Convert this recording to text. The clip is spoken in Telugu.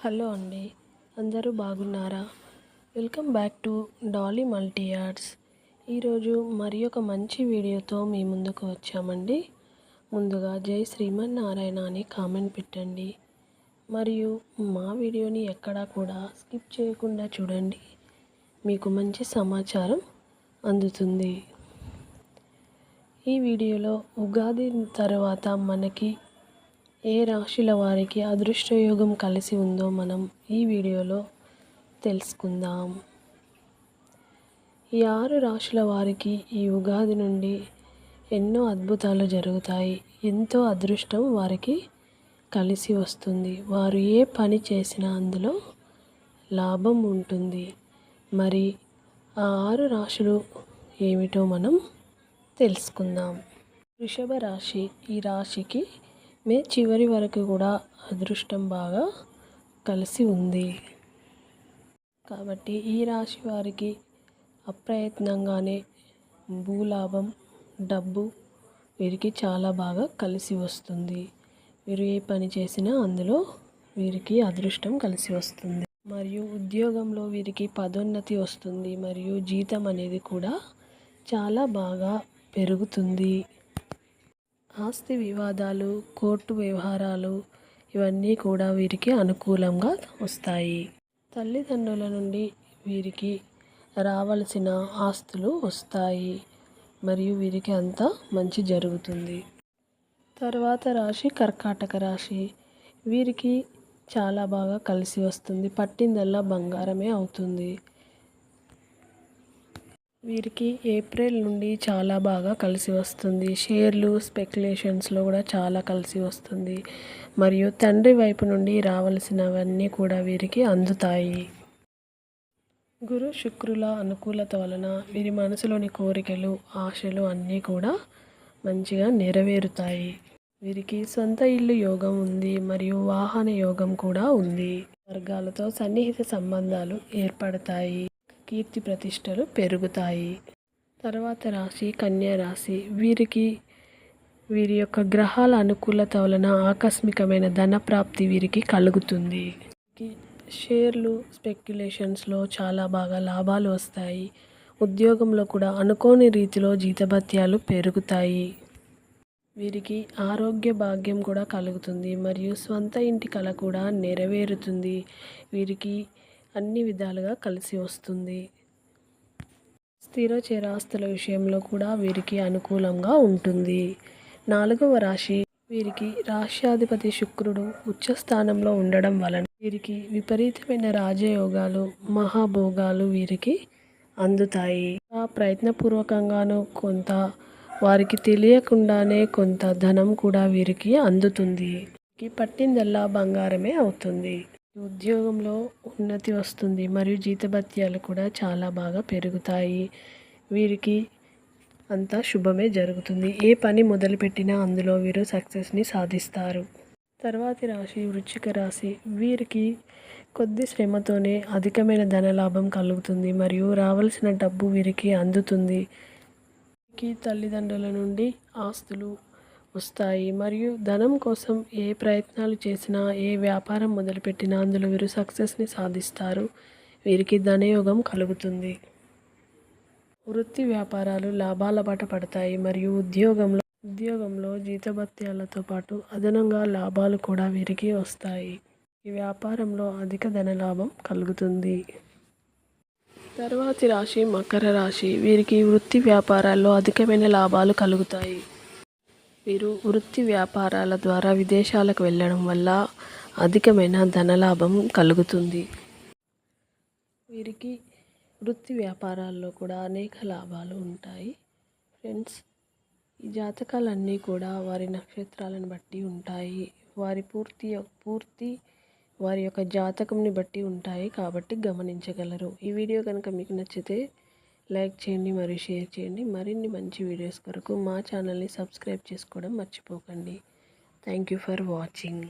హలో అండి. అందరూ బాగున్నారా? Welcome back to Dolly multi arts ఈరోజు మరి ఒక మంచి వీడియోతో మీ ముందుకు వచ్చామండి. ముందుగా జై శ్రీమన్నారాయణ అని కామెంట్ పెట్టండి. మరియు మా వీడియోని ఎక్కడా కూడా స్కిప్ చేయకుండా చూడండి. మీకు మంచి సమాచారం అందుతుంది. ఈ వీడియోలో ఉగాది తర్వాత మనకి ఏ రాశుల వారికి అదృష్టయోగం కలిసి ఉందో మనం ఈ వీడియోలో తెలుసుకుందాం. ఈ ఆరు రాశుల వారికి ఈ ఉగాది నుండి ఎన్నో అద్భుతాలు జరుగుతాయి. ఎంతో అదృష్టం వారికి కలిసి వస్తుంది. వారు ఏ పని చేసినా అందులో లాభం ఉంటుంది. మరి ఆ ఆరు రాశులు ఏమిటో మనం తెలుసుకుందాం. వృషభ రాశి ఈ రాశికి మే చివరి వరకు కూడా అదృష్టం బాగా కలిసి ఉంది. కాబట్టి ఈ రాశి వారికి అప్రయత్నంగానే భూలాభం డబ్బు వీరికి చాలా బాగా కలిసి వస్తుంది. వీరు ఏ పని చేసినా అందులో వీరికి అదృష్టం కలిసి వస్తుంది. మరియు ఉద్యోగంలో వీరికి పదోన్నతి వస్తుంది. మరియు జీతం అనేది కూడా చాలా బాగా పెరుగుతుంది. ఆస్తి వివాదాలు కోర్టు వ్యవహారాలు ఇవన్నీ కూడా వీరికి అనుకూలంగా వస్తాయి. తల్లిదండ్రుల నుండి వీరికి రావలసిన ఆస్తులు వస్తాయి. మరియు వీరికి అంతా మంచి జరుగుతుంది. తర్వాత రాశి కర్కాటక రాశి. వీరికి చాలా బాగా కలిసి వస్తుంది. పట్టిందల్లా బంగారమే అవుతుంది. వీరికి ఏప్రిల్ నుండి చాలా బాగా కలిసి వస్తుంది. షేర్లు స్పెక్యులేషన్స్లో కూడా చాలా కలిసి వస్తుంది. మరియు తండ్రి వైపు నుండి రావలసినవన్నీ కూడా వీరికి అందుతాయి. గురు శుక్రుల అనుకూలత వలన వీరి మనసులోని కోరికలు ఆశలు అన్నీ కూడా మంచిగా నెరవేరుతాయి. వీరికి సొంత ఇల్లు యోగం ఉంది మరియు వాహన యోగం కూడా ఉంది. వర్గాలతో సన్నిహిత సంబంధాలు ఏర్పడతాయి. కీర్తి ప్రతిష్టలు పెరుగుతాయి. తర్వాత రాశి కన్యా రాశి. వీరికి వీరి యొక్క గ్రహాల అనుకూలత వలన ఆకస్మికమైన ధన ప్రాప్తి వీరికి కలుగుతుంది. షేర్లు స్పెక్యులేషన్స్లో చాలా బాగా లాభాలు వస్తాయి. ఉద్యోగంలో కూడా అనుకోని రీతిలో జీతభత్యాలు పెరుగుతాయి. వీరికి ఆరోగ్య భాగ్యం కూడా కలుగుతుంది. మరియు స్వంత ఇంటి కళ కూడా నెరవేరుతుంది. వీరికి అన్ని విధాలుగా కలిసి వస్తుంది. స్థిర చిరాస్తుల విషయంలో కూడా వీరికి అనుకూలంగా ఉంటుంది. నాలుగవ రాశి వీరికి రాష్ట్రాధిపతి శుక్రుడు ఉచ్చ స్థానంలో ఉండడం వలన వీరికి విపరీతమైన రాజయోగాలు మహాభోగాలు వీరికి అందుతాయి. ఆ ప్రయత్నపూర్వకంగాను కొంత వారికి తెలియకుండానే కొంత ధనం కూడా వీరికి అందుతుంది. పట్టిందల్లా బంగారమే అవుతుంది. ఉద్యోగంలో ఉన్నతి వస్తుంది. మరియు జీతభత్యాలు కూడా చాలా బాగా పెరుగుతాయి. వీరికి అంతా శుభమే జరుగుతుంది. ఏ పని మొదలుపెట్టినా అందులో వీరు సక్సెస్ని సాధిస్తారు. తర్వాతి రాశి వృచ్చిక రాశి. వీరికి కొద్ది శ్రమతోనే అధికమైన ధనలాభం కలుగుతుంది. మరియు రావాల్సిన డబ్బు వీరికి అందుతుంది. తల్లిదండ్రుల నుండి ఆస్తులు వస్తాయి. మరియు ధనం కోసం ఏ ప్రయత్నాలు చేసినా ఏ వ్యాపారం మొదలుపెట్టినా అందులో వీరు సక్సెస్ని సాధిస్తారు. వీరికి ధనయోగం కలుగుతుంది. వృత్తి వ్యాపారాలు లాభాల బాట పడతాయి. మరియు ఉద్యోగంలో ఉద్యోగంలో జీతభత్యాలతో పాటు అదనంగా లాభాలు కూడా వీరికి వస్తాయి. ఈ వ్యాపారంలో అధిక ధన లాభం కలుగుతుంది. తర్వాతి రాశి మకర రాశి. వీరికి వృత్తి వ్యాపారాల్లో అధికమైన లాభాలు కలుగుతాయి. వీరు వృత్తి వ్యాపారాల ద్వారా విదేశాలకు వెళ్ళడం వల్ల అధికమైన ధనలాభం కలుగుతుంది. వీరికి వృత్తి వ్యాపారాల్లో కూడా అనేక లాభాలు ఉంటాయి. ఫ్రెండ్స్ ఈ జాతకాలన్నీ కూడా వారి నక్షత్రాలను బట్టి ఉంటాయి. వారి పూర్తి పూర్తి వారి యొక్క జాతకంని బట్టి ఉంటాయి కాబట్టి గమనించగలరు. ఈ వీడియో కనుక మీకు నచ్చితే లైక్ చేయండి మరియు షేర్ చేయండి. మరిన్ని మంచి వీడియోస్ కొరకు మా ఛానల్ని సబ్స్క్రైబ్ చేసుకోవడం మర్చిపోకండి. Thank you for watching.